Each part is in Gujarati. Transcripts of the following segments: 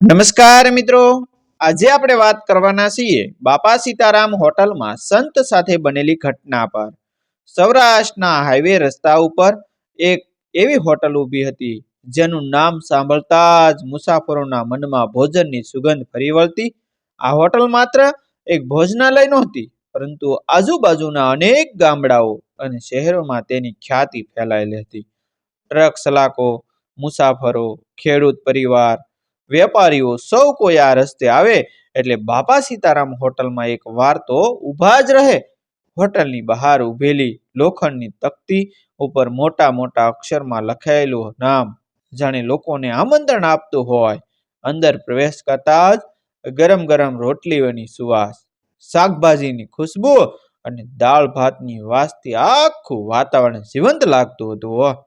નમસ્કાર મિત્રો. આજે આપણે વાત કરવાના છીએ બાપા સીતારામ હોટલમાં સંત સાથે બનેલી ઘટના પર. સૌરાષ્ટ્રના હાઈવે રસ્તા ઉપર એક એવી હોટલ ઊભી હતી, જેનું નામ સાંભળતા જ મુસાફરોના મનમાં ભોજનની સુગંધ ફરી વળતી. આ હોટલ માત્ર એક ભોજનાલય નહોતી, પરંતુ આજુબાજુના અનેક ગામડાઓ અને શહેરોમાં તેની ખ્યાતિ ફેલાયેલી હતી. ટ્રક સલાકો મુસાફરો, ખેડૂત પરિવાર વેપારીઓ સૌ કોઈ આ રસ્તે આવે એટલે બાપા સીતારામ હોટલમાં એક વાર તો ઊભા જ રહે. હોટલની બહાર ઊભેલી લોખંડની તકતી ઉપર મોટા મોટા અક્ષરમાં લખાયેલું નામ જાણે લોકોને આમંત્રણ આપતું હોય. અંદર પ્રવેશ કરતા જ ગરમ ગરમ રોટલીઓની સુવાસ, શાકભાજીની ખુશ્બુ અને દાળ ભાતની વાસથી આખું વાતાવરણ જીવંત લાગતું હતું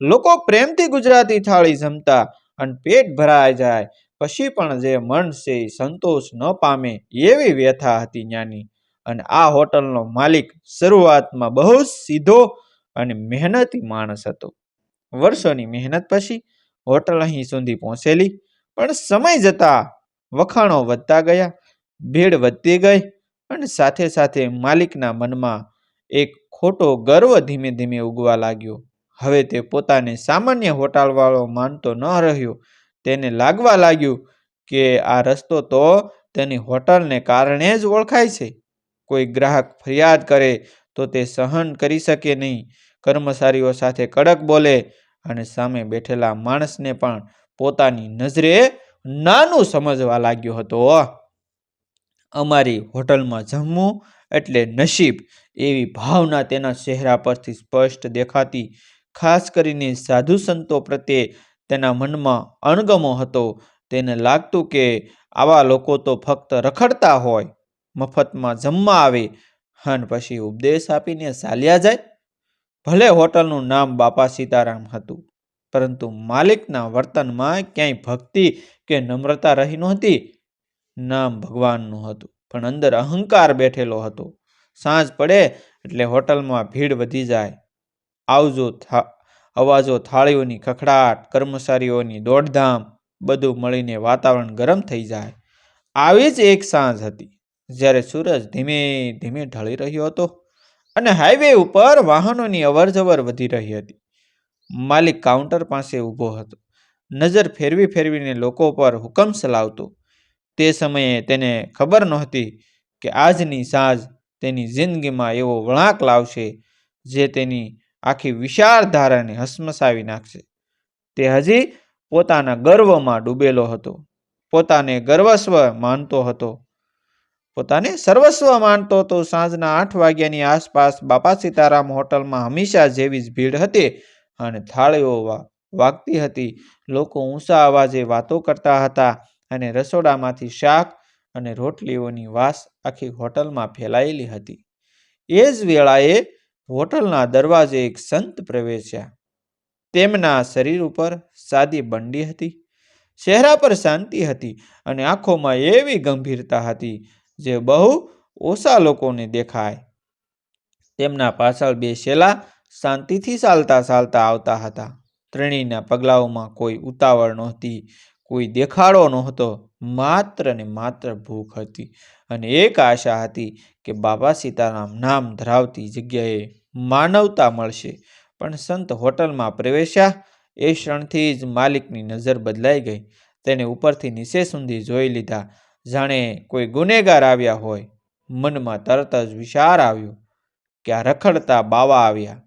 લોકો પ્રેમથી ગુજરાતી થાળી જમતા અને પેટ ભરાઈ જાય. પછી પણ જે મન છે એ સંતોષ ન પામે એવી વ્યથા હતી ત્યાંની અને આ હોટલનો માલિક શરૂઆતમાં બહુ સીધો અને મહેનતી માણસ હતો. વર્ષોની મહેનત પછી હોટલ અહીં સુધી પહોંચેલી. પણ સમય જતા વખાણો વધતા ગયા, ભીડ વધતી ગઈ અને સાથે સાથે માલિકના મનમાં એક ખોટો ગર્વ ધીમે ધીમે ઉગવા લાગ્યો. હવે તે પોતાને સામાન્ય હોટલવાળો માનતો ન રહ્યો. તેને લાગવા લાગ્યું કે આ રસ્તો તો તેની હોટલને કારણે જ ઓળખાય છે. કોઈ ગ્રાહક ફરિયાદ કરે તો તે સહન કરી શકે નહીં. કર્મચારીઓ સાથે કડક બોલે અને સામે બેઠેલા માણસને પણ પોતાની નજરે નાનું સમજવા લાગ્યો હતો. અમારી હોટલમાં જમવું એટલે નસીબ એવી ભાવના તેના ચહેરા પરથી સ્પષ્ટ દેખાતી ખાસ કરીને સાધુ સંતો પ્રત્યે તેના મનમાં અણગમો હતો. તેને લાગતું કે આવા લોકો તો ફક્ત રખડતા હોય, મફતમાં જમવા આવે અને પછી ઉપદેશ આપીને ચાલ્યા જાય. ભલે હોટલનું નામ બાપા સીતારામ હતું, પરંતુ માલિકના વર્તનમાં ક્યાંય ભક્તિ કે નમ્રતા રહી નહોતી. નામ ભગવાનનું હતું, પણ અંદર અહંકાર બેઠેલો હતો. સાંજ પડે એટલે હોટલમાં ભીડ વધી જાય. આવજો અવાજો થાળીઓની ખખડાટ, કર્મચારીઓની દોડધામ, બધું મળીને વાતાવરણ ગરમ થઈ જાય. આવી જ એક સાંજ હતી, જ્યારે સૂરજ ધીમે ધીમે ઢળી રહ્યો હતો અને હાઈવે ઉપર વાહનોની અવરજવર વધી રહી હતી. માલિક કાઉન્ટર પાસે ઊભો હતો, નજર ફેરવી ફેરવીને લોકો પર હુકમ ચલાવતો. તે સમયે તેને ખબર નહોતી કે આજની સાંજ તેની જિંદગીમાં એવો વળાંક લાવશે, જે તેની આખી વિશાળ ધારાને હસમસાવી નાખશે. તે હજી પોતાના ગર્વમાં ડૂબેલો હતો. પોતાને ગર્વસ્વ માનતો હતો. પોતાને સર્વસ્વ માનતો હતો. સાંજના આઠ વાગ્યાની આસપાસ બાપા સીતારામ હોટલમાં હંમેશા જેવી જ ભીડ હતી અને થાળીઓ વાગતી હતી. લોકો ઊંચા અવાજે વાતો કરતા હતા અને રસોડામાંથી શાક અને રોટલીઓની વાસ આખી હોટલમાં ફેલાયેલી હતી. એ જ વેળાએ હોટલના દરવાજે એક સંત પ્રવેશ્યા. તેમના શરીર ઉપર સાદી બંડી હતી, ચહેરા પર શાંતિ હતી અને આંખોમાં એવી ગંભીરતા હતી જે બહુ ઓછા લોકોને દેખાય. તેમના પાછળ બે શેલા શાંતિથી ચાલતા ચાલતા આવતા હતા. ત્રણેયના પગલાઓમાં કોઈ ઉતાવળ નહોતી કોઈ દેખાડો નહોતો, માત્ર ને માત્ર ભૂખ હતી. અને એક આશા હતી કે બાબા સીતારામ નામ ધરાવતી જગ્યાએ માનવતા મળશે. પણ સંત હોટલમાં પ્રવેશ્યા, એ ક્ષણથી જ માલિકની નજર બદલાઈ ગઈ. તેને ઉપરથી નીચે સુધી જોઈ લીધા. જાણે કોઈ ગુનેગાર આવ્યા હોય. મનમાં તરત જ વિચાર આવ્યો કે આ રખડતા બાવા આવ્યા.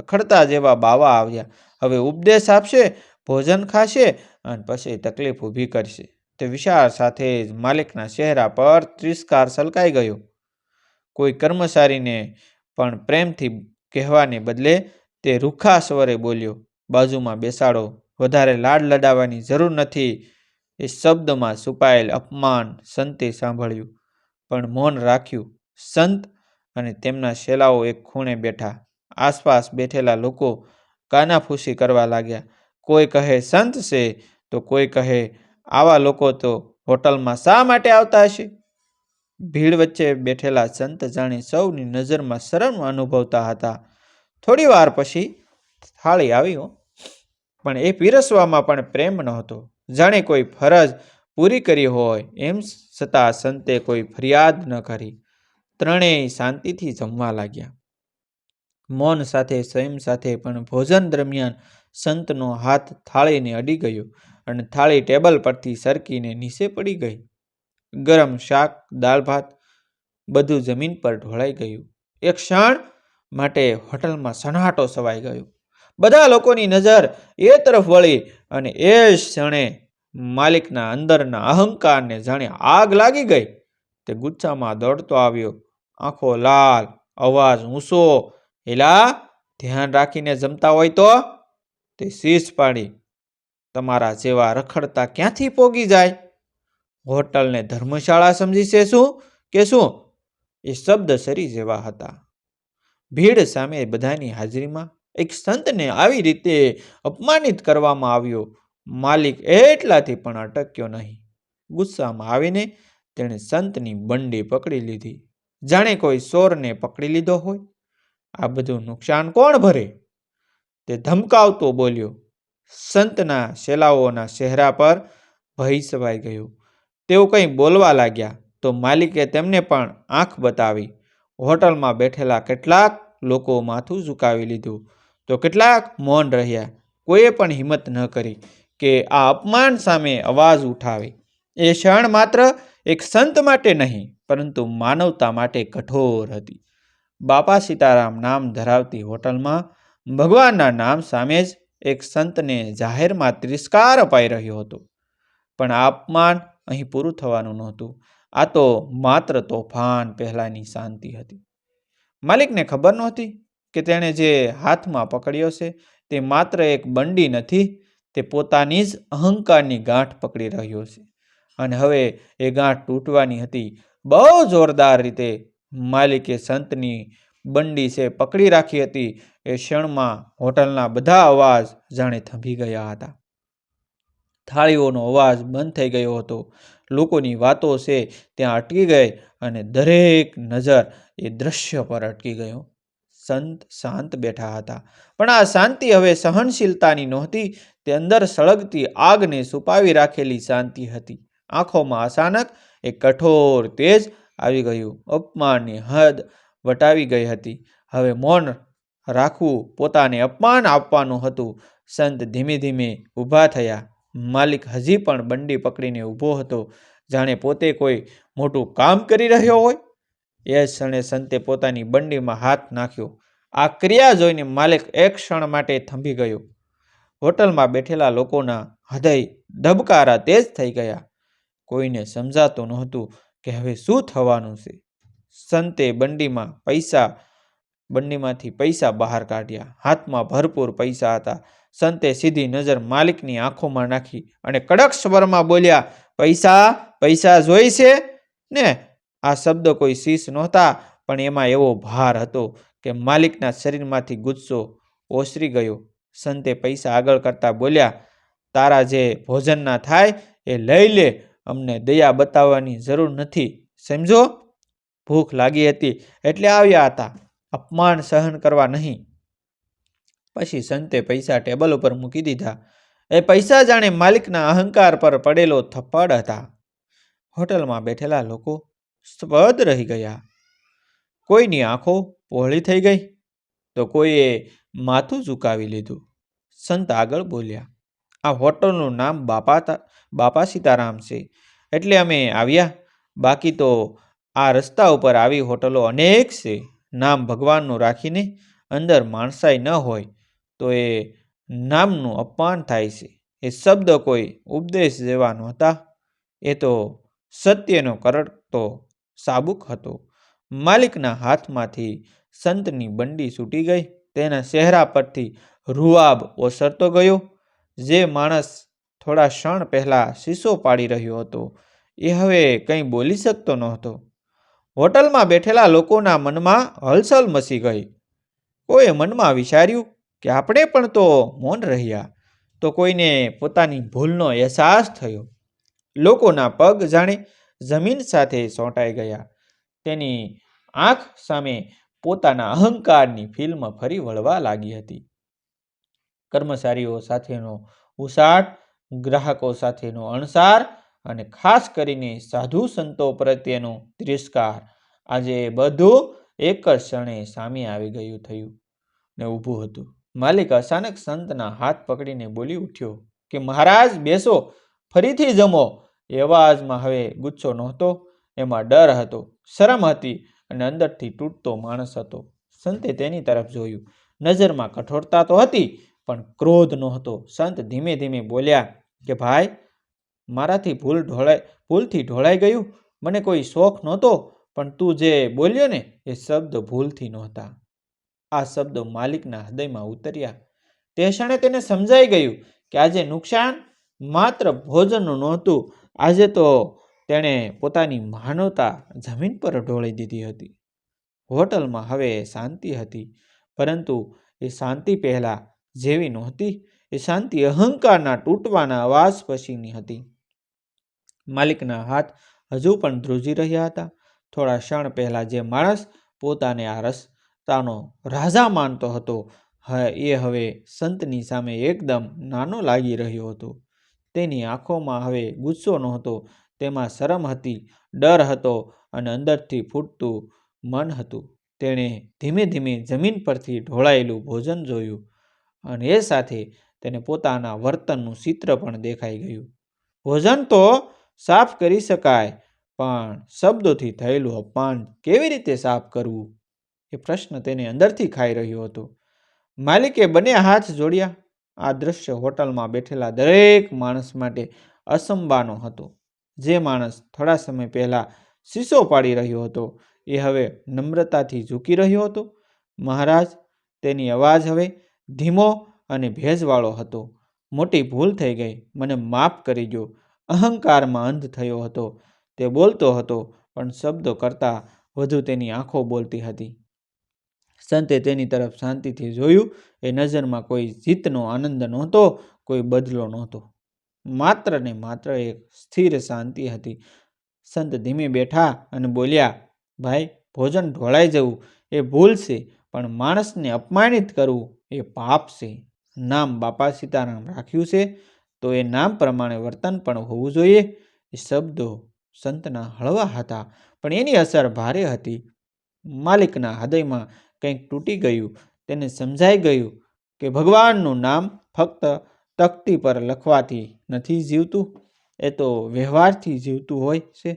રખડતા જેવા બાવા આવ્યા. હવે ઉપદેશ આપશે? ભોજન ખાશે અને પછી તકલીફ ઊભી કરશે. તે વિચાર સાથે જ માલિકના ચહેરા પર ત્રિસ્કાર સલકાઈ ગયો. કોઈ કર્મચારીને પણ પ્રેમથી કહેવાને બદલે તે રૂખા સ્વરે બોલ્યો, બાજુમાં બેસાડો, વધારે લાડ લડાવવાની જરૂર નથી. એ શબ્દમાં છુપાયેલ અપમાન સંતે સાંભળ્યું, પણ મૌન રાખ્યું. સંત અને તેમના શેલાઓ એક ખૂણે બેઠા. આસપાસ બેઠેલા લોકો કાનાફૂસી કરવા લાગ્યા. કોઈ કહે સંત છે, તો કોઈ કહે આવા લોકો તો હોટલમાં શા માટે આવતા હશે? ભીડ વચ્ચે બેઠેલા સંત જાણે સૌની નજરમાં શરમ અનુભવતા હતા. થોડી વાર પછી થાળી આવ્યો પણ એ પીરસવામાં પણ પ્રેમ નહોતો. જાણે કોઈ ફરજ પૂરી કરી હોય, એમ છતાં સંતે કોઈ ફરિયાદ ન કરી. ત્રણેય શાંતિથી જમવા લાગ્યા. મૌન સાથે સંયમ સાથે પણ ભોજન દરમિયાન સંતનો હાથ થાળીને અડી ગયો અને થાળી ટેબલ પરથી સરકીને નીચે પડી ગઈ. ગરમ શાક, દાળ ભાત, બધું જમીન પર ઢોળાઈ ગયું. એક ક્ષણ માટે હોટલમાં સન્નાટો સવાઈ ગયો. બધા લોકોની નજર એ તરફ વળી અને એ ક્ષણે માલિકના અંદરના અહંકારને જાણે આગ લાગી ગઈ. તે ગુચ્છામાં દોડતો આવ્યો. આંખો લાલ, અવાજ ઊંચો, એલા, ધ્યાન રાખીને જમતા હોય તો? તે શીશ પાડી, તમારા જેવા રખડતા ક્યાંથી પોગી જાય? હોટલને ધર્મશાળા સમજી છે શું કે શું? એ શબ્દ સરી જેવા હતા. ભીડ સામે બધાની હાજરીમાં એક સંતને આવી રીતે અપમાનિત કરવામાં આવ્યો. માલિક એટલાથી પણ અટક્યો નહીં. ગુસ્સામાં આવીને તેણે સંતની બંડી પકડી લીધી. જાણે કોઈ સોરને પકડી લીધો હોય. આ બધું નુકસાન કોણ ભરે? તે ધમકાવતો બોલ્યો, સંતના શેલાઓના ચહેરા પર ભય સવાઈ ગયો. તેઓ કંઈ બોલવા લાગ્યા તો માલિકે તેમને પણ આંખ બતાવી. હોટલમાં બેઠેલા કેટલાક લોકો માથું ઝુકાવી લીધું. તો કેટલાક મૌન રહ્યા. કોઈએ પણ હિંમત ન કરી કે આ અપમાન સામે અવાજ ઉઠાવે. એ ક્ષણ માત્ર એક સંત માટે નહીં, પરંતુ માનવતા માટે કઠોર હતી. બાપા સીતારામ નામ ધરાવતી હોટલમાં ભગવાનના નામ સામે જ એક સંતને જાહેરમાં તિરસ્કાર અપાઈ રહ્યો હતો. પણ આ અપમાન અહીં પૂરું થવાનું નહોતું. આ તો માત્ર તોફાન પહેલાંની શાંતિ હતી. માલિકને ખબર નહોતી કે તેણે જે હાથમાં પકડ્યો છે તે માત્ર એક બંડી નથી, તે પોતાની જ અહંકારની ગાંઠ પકડી રહ્યો છે. અને હવે એ ગાંઠ તૂટવાની હતી બહુ જોરદાર રીતે માલિકે સંતની બંડી છે, પકડી રાખી હતી. એ ક્ષણમાં હોટલના બધા અવાજ જાણે થંભી ગયા હતા. થાળીઓનો અવાજ બંધ થઈ ગયો હતો. લોકોની વાતો છે, ત્યાં અટકી ગઈ અને દરેક નજર એ દ્રશ્ય પર અટકી ગયો. સંત શાંત બેઠા હતા. પણ આ શાંતિ હવે સહનશીલતાની નહોતી. તે અંદર સળગતી આગને છુપાવી રાખેલી શાંતિ હતી. આંખોમાં અચાનક એક કઠોર તેજ આવી ગયું. અપમાનની હદ વટાવી ગઈ હતી. હવે મૌન રાખવું પોતાને અપમાન આપવાનું હતું. સંત ધીમે ધીમે ઊભા થયા. માલિક હજી પણ બંડી પકડીને ઊભો હતો. જાણે પોતે કોઈ મોટું કામ કરી રહ્યો હોય? એ ક્ષણે સંતે પોતાની બંડીમાં હાથ નાખ્યો. આ ક્રિયા જોઈને માલિક એક ક્ષણ માટે થંભી ગયો. હોટલમાં બેઠેલા લોકોના હૃદય ધબકારા તેજ થઈ ગયા. કોઈને સમજાતું નહોતું કે હવે શું થવાનું છે? સંતે બંડીમાં પૈસા, બંડીમાંથી પૈસા બહાર કાઢ્યા. હાથમાં ભરપૂર પૈસા હતા. સંતે સીધી નજર માલિકની આંખોમાં નાખી અને કડક સ્વરમાં બોલ્યા, પૈસા પૈસા જોઈ છે ને? આ શબ્દ કોઈ શીશ નહોતા, પણ એમાં એવો ભાર હતો કે માલિકના શરીરમાંથી ગુસ્સો ઓસરી ગયો. સંતે પૈસા આગળ કરતા બોલ્યા, તારા જે ભોજનના થાય એ લઈ લે. અમને દયા બતાવવાની જરૂર નથી. સમજો? ભૂખ લાગી હતી એટલે આવ્યા હતા. અપમાન સહન કરવા નહીં. પછી સંતે પૈસા ટેબલ ઉપર મૂકી દીધા. એ પૈસા જાણે માલિકના અહંકાર પર પડેલો થપ્પડ હતા. હોટલમાં બેઠેલા લોકો સ્પદ રહી ગયા. કોઈની આંખો પહોળી થઈ ગઈ તો કોઈએ માથું ઝુકાવી લીધું. સંત આગળ બોલ્યા, આ હોટલનું નામ બાપા બાપા સીતારામ છે. એટલે અમે આવ્યા. બાકી તો આ રસ્તા ઉપર આવી હોટલો અનેક છે. નામ ભગવાનનું રાખીને અંદર માણસાઈ ન હોય તો એ નામનું અપમાન થાય છે. એ શબ્દ કોઈ ઉપદેશ જેવા નહોતા. એ તો સત્યનો કરડતો સાબુક હતો. માલિકના હાથમાંથી સંતની બંડી છૂટી ગઈ. તેના ચહેરા પરથી રૂઆબ ઓસરતો ગયો. જે માણસ થોડા ક્ષણ પહેલાં શીશો પાડી રહ્યો હતો. એ હવે કંઈ બોલી શકતો નહોતો. હોટલમાં બેઠેલા લોકોના મનમાં હલચલ મસી ગઈ. કોઈએ મનમાં વિચાર્યું કે આપણે પણ તો મૌન રહ્યા, તો કોઈને પોતાની ભૂલનો અહેસાસ થયો. લોકોના પગ જાણે જમીન સાથે ચોંટાઈ ગયા. તેની આંખ સામે પોતાના અહંકારની ફિલ્મ ફરી વળવા લાગી હતી. કર્મચારીઓ સાથેનો ઉસાટ ગ્રાહકો સાથેનો અણસાર અને ખાસ કરીને સાધુ સંતો પ્રત્યેનો તિરસ્કાર આજે બધું એક જ ક્ષણે સામે આવી ગયું થયું ને ઊભું હતું. માલિક અચાનક સંતના હાથ પકડીને બોલી ઉઠ્યો કે, મહારાજ, બેસો, ફરીથી જમો. એ અવાજમાં હવે ગુચ્છો નહોતો, એમાં ડર હતો, શરમ હતી અને અંદરથી તૂટતો માણસ હતો. સંતે તેની તરફ જોયું. નજરમાં કઠોરતા તો હતી, પણ ક્રોધ નહોતો. સંત ધીમે ધીમે બોલ્યા કે, ભાઈ મારાથી ભૂલ ઢોળાઈ, ભૂલથી ઢોળાઈ ગયું? મને કોઈ શોખ નહોતો, પણ તું જે બોલ્યો ને, એ શબ્દ ભૂલથી નહોતા. આ શબ્દો માલિકના હૃદયમાં ઉતર્યા. તે ક્ષણે તેને સમજાઈ ગયું કે આજે નુકસાન માત્ર ભોજનનું નહોતું. આજે તો તેણે પોતાની માનવતા જમીન પર ઢોળી દીધી હતી. હોટલમાં હવે શાંતિ હતી, પરંતુ એ શાંતિ પહેલાં જેવી નહોતી. એ શાંતિ અહંકારના તૂટવાના અવાજ પછીની હતી. માલિકના હાથ હજુ પણ ધ્રુજી રહ્યા હતા. થોડા ક્ષણ પહેલા જે માણસ પોતાને આ રસ્તાનો રાજા માનતો હતો એ હવે સંતની સામે એકદમ નાનો લાગી રહ્યો હતો. તેની આંખોમાં હવે ગુસ્સો નહોતો, તેમાં શરમ હતી, ડર હતો અને અંદરથી ફૂટતું મન હતું. તેણે ધીમે ધીમે જમીન પરથી ઢોળાયેલું ભોજન જોયું અને એ સાથે તેને પોતાના વર્તનનું ચિત્ર પણ દેખાઈ ગયું. ભોજન તો સાફ કરી શકાય. પણ શબ્દોથી થયેલું અપમાન કેવી રીતે સાફ કરવું? એ પ્રશ્ન તેને અંદરથી ખાઈ રહ્યો હતો. માલિકે બંને હાથ જોડ્યા. આ દ્રશ્ય હોટલમાં બેઠેલા દરેક માણસ માટે અસંબાનો હતો. જે માણસ થોડા સમય પહેલા શીશો પાડી રહ્યો હતો. એ હવે નમ્રતાથી ઝૂકી રહ્યો હતો. મહારાજ, તેની અવાજ હવે ધીમો અને ભેજવાળો હતો. મોટી ભૂલ થઈ ગઈ. મને માફ કરી દો અહંકારમાં અંધ થયો હતો. તે બોલતો હતો, પણ શબ્દો કરતાં વધુ તેની આંખો બોલતી હતી. સંતે તેની તરફ શાંતિથી જોયું. એ નજરમાં કોઈ જીતનો આનંદ નહોતો, કોઈ બદલો નહોતો. માત્ર ને માત્ર એક સ્થિર શાંતિ હતી. સંત ધીમે બેઠા અને બોલ્યા, ભાઈ, ભોજન ઢોળાઈ જવું. એ ભૂલ છે, પણ માણસને અપમાનિત કરવું એ પાપ છે. નામ બાપા સીતારામ રાખ્યું છે. તો એ નામ પ્રમાણે વર્તન પણ હોવું જોઈએ. એ શબ્દો સંતના હળવા હતા, પણ એની અસર ભારે હતી. માલિકના હૃદયમાં કંઈક તૂટી ગયું, તેને સમજાઈ ગયું કે ભગવાનનું નામ ફક્ત તકતી પર લખવાથી નથી જીવતું, એ તો વ્યવહારથી જીવતું હોય છે.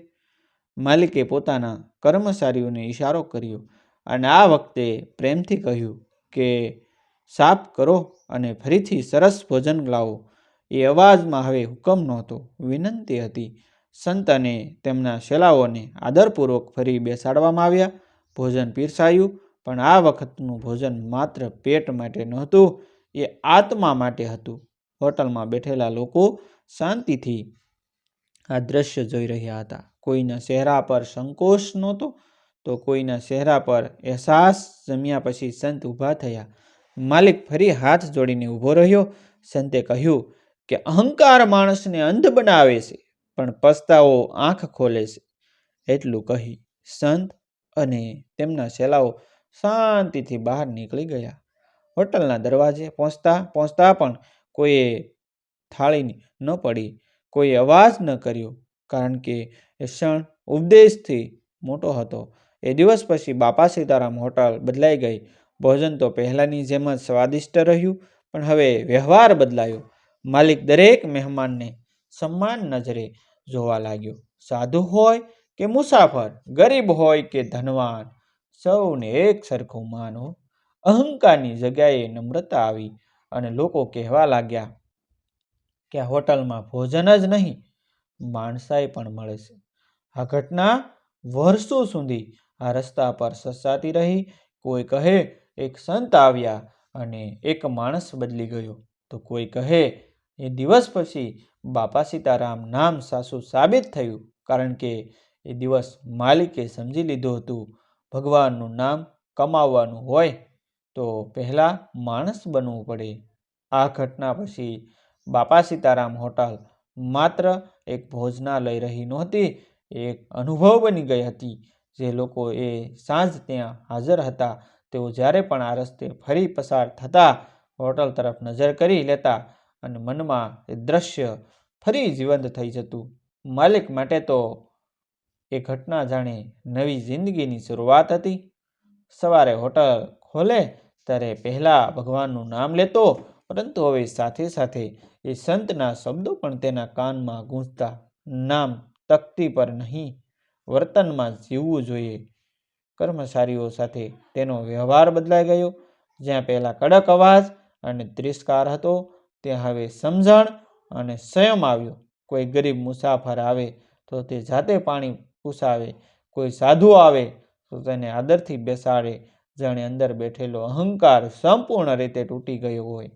માલિકે પોતાના કર્મચારીઓને ઈશારો કર્યો અને આ વખતે પ્રેમથી કહ્યું કે સાફ કરો અને ફરીથી સરસ ભોજન લાવો. એ અવાજમાં હવે હુકમ નહોતો. વિનંતી હતી. સંત અને તેમના શેલાઓને આદરપૂર્વક ફરી બેસાડવામાં આવ્યા. ભોજન પીરસાયું, પણ આ વખતનું ભોજન માત્ર પેટ માટે નહોતું, એ આત્મા માટે હતું. હોટલમાં બેઠેલા લોકો શાંતિથી આ દ્રશ્ય જોઈ રહ્યા હતા. કોઈના ચહેરા પર સંકોચ નહોતો, તો કોઈના ચહેરા પર અહેસાસ જમ્યા પછી સંત ઊભા થયા. માલિક ફરી હાથ જોડીને ઊભો રહ્યો. સંતે કહ્યું કે અહંકાર માણસને અંધ બનાવે છે, પણ પસ્તાવો આંખ ખોલે છે. એટલું કહી સંત અને તેમના શેલાઓ શાંતિથી બહાર નીકળી ગયા. હોટલના દરવાજે પહોંચતા પહોંચતા પણ કોઈએ થાળી ન પડી કોઈ અવાજ ન કર્યો, કારણ કે એ ક્ષણ ઉપદેશથી મોટો હતો. એ દિવસ પછી બાપા સીતારામ હોટલ બદલાઈ ગઈ. ભોજન તો પહેલાંની જેમ જ સ્વાદિષ્ટ રહ્યું, પણ હવે વ્યવહાર બદલાયો. માલિક દરેક મહેમાનને સન્માન નજરે જોવા લાગ્યો. સાધુ હોય કે મુસાફર, ગરીબ હોય કે ધનવાન, સૌને એક સરખું માનો. અહંકારની જગ્યાએ નમ્રતા આવી અને લોકો કહેવા લાગ્યા કે આ હોટલમાં ભોજન જ નહીં, માણસાઈ પણ મળે છે. આ ઘટના વર્ષો સુધી આ રસ્તા પર સસાતી રહી. કોઈ કહે, એક સંત આવ્યા અને એક માણસ બદલી ગયો. તો કોઈ કહે એ દિવસ પછી બાપા સીતારામ નામ સાસુ સાબિત થયું કારણ કે એ દિવસ માલિકે સમજી લીધું હતું ભગવાનનું નામ કમાવવાનું હોય તો પહેલાં માણસ બનવું પડે. આ ઘટના પછી બાપા સીતારામ હોટલ માત્ર એક ભોજનાલય રહી નહોતી, એક અનુભવ બની ગઈ હતી. જે લોકો એ સાંજ ત્યાં હાજર હતા તેઓ જ્યારે પણ આ રસ્તે ફરી પસાર થતા હોટલ તરફ નજર કરી લેતા અને મનમાં એ દ્રશ્ય ફરી જીવંત થઈ જતું. માલિક માટે તો એ ઘટના જાણે નવી જિંદગીની શરૂઆત હતી. સવારે હોટલ ખોલે, ત્યારે પહેલાં ભગવાનનું નામ લેતો, પરંતુ હવે સાથે સાથે એ સંતના શબ્દો પણ તેના કાનમાં ગૂંજતા. નામ તકતી પર નહીં, વર્તનમાં જીવવું જોઈએ. કર્મચારીઓ સાથે તેનો વ્યવહાર બદલાઈ ગયો. જ્યાં પહેલાં કડક અવાજ અને તિરસ્કાર હતો ત્યાં હવે સમજણ અને સંયમ આવ્યો. કોઈ ગરીબ મુસાફર આવે તો તે જાતે પાણી પૂસાવે. કોઈ સાધુ આવે તો તેને આદરથી બેસાડે. જાણે અંદર બેઠેલો અહંકાર સંપૂર્ણ રીતે તૂટી ગયો હોય.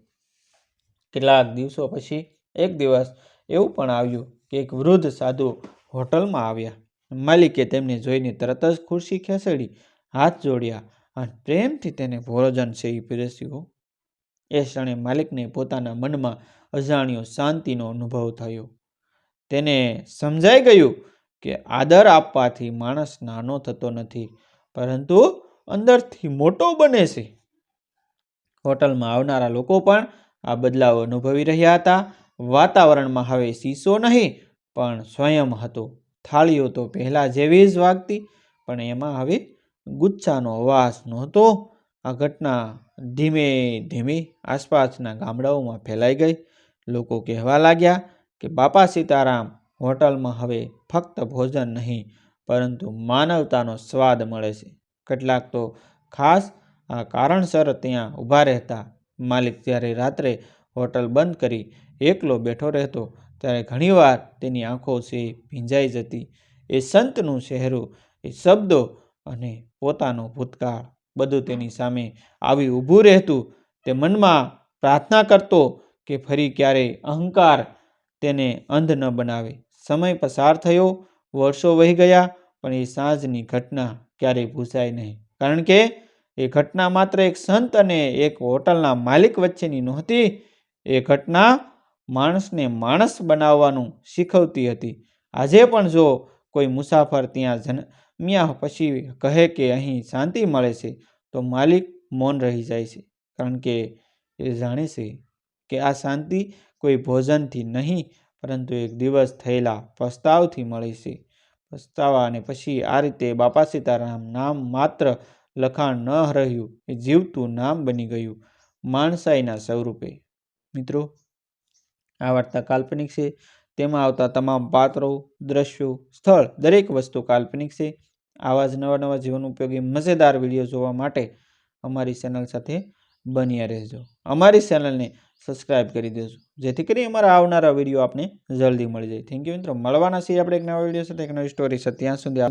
કેટલાક દિવસો પછી એક દિવસ એવું પણ આવ્યું કે એક વૃદ્ધ સાધુ હોટલમાં આવ્યા. માલિકે તેમને જોઈને તરત જ ખુરશી ખેસડી હાથ જોડ્યા અને પ્રેમથી તેને ભોજન સેવી પીરસ્યું. એ ક્ષણે માલિકને પોતાના મનમાં અજાણ્યો શાંતિનો અનુભવ થયો. તેને સમજાઈ ગયું કે આદર આપવાથી માણસ નાનો થતો નથી, પરંતુ અંદરથી મોટો બને છે. હોટલમાં આવનારા લોકો પણ આ બદલાવ અનુભવી રહ્યા હતા. વાતાવરણમાં હવે શીશો નહીં, પણ સ્વયં હતો. થાળીઓ તો પહેલાં જેવી જ વાગતી, પણ એમાં હવે ગુચ્છાનો વાસ નહોતો. આ ઘટના ધીમે ધીમે આસપાસના ગામડાઓમાં ફેલાઈ ગઈ. લોકો કહેવા લાગ્યા કે બાપા સીતારામ હોટલમાં હવે ફક્ત ભોજન નહીં, પરંતુ માનવતાનો સ્વાદ મળે છે. કેટલાક તો ખાસ આ કારણસર ત્યાં ઊભા રહેતા માલિક જ્યારે રાત્રે હોટલ બંધ કરી એકલો બેઠો રહેતો, ત્યારે ઘણીવાર તેની આંખો છે ભીંજાઈ જતી. એ સંતનું ચહેરું એ શબ્દો અને પોતાનો ભૂતકાળ બધું તેની સામે આવી ઊભું રહેતું, તે મનમાં પ્રાર્થના કરતો કે ફરી ક્યારેય અહંકાર તેને અંધ ન બનાવે. સમય પસાર થયો, વર્ષો વહી ગયા, પણ એ સાંજની ઘટના ક્યારેય ભૂસાય નહીં. કારણ કે એ ઘટના માત્ર એક સંત અને એક હોટલના માલિક વચ્ચેની નહોતી, એ ઘટના માણસને માણસ બનાવવાનું શીખવતી હતી. આજે પણ જો કોઈ મુસાફર ત્યાં જન્મ્યા પછી કહે કે અહીં શાંતિ મળે છે, તો માલિક મૌન રહી જાય છે. કારણ કે એ જાણે છે કે આ શાંતિ કોઈ ભોજનથી નહીં, પરંતુ એક દિવસ થયેલા પસ્તાવથી મળે છે. પસ્તાવા અને પછી આ રીતે બાપા સીતારામ નામ માત્ર લખાણ ન રહ્યું, એ જીવતું નામ બની ગયું, માણસાઈના સ્વરૂપે. મિત્રો, આ વાર્તા કાલ્પનિક છે. તેમાં આવતા તમામ પાત્રો, દ્રશ્યો, સ્થળ, દરેક વસ્તુ કાલ્પનિક છે. આવા જ નવા નવા જીવન ઉપયોગી મજેદાર વીડિયો જોવા માટે અમારી ચેનલ સાથે બન્યા રહેજો. અમારી ચેનલને સબસ્ક્રાઈબ કરી દેજો, જેથી કરી અમારા આવનારા વીડિયો આપને જલ્દી મળી જાય. થેન્ક યુ મિત્રો, મળવાના છીએ આપણે એક નવા વીડિયો સાથે, એક નવી સ્ટોરી છે ત્યાં સુધી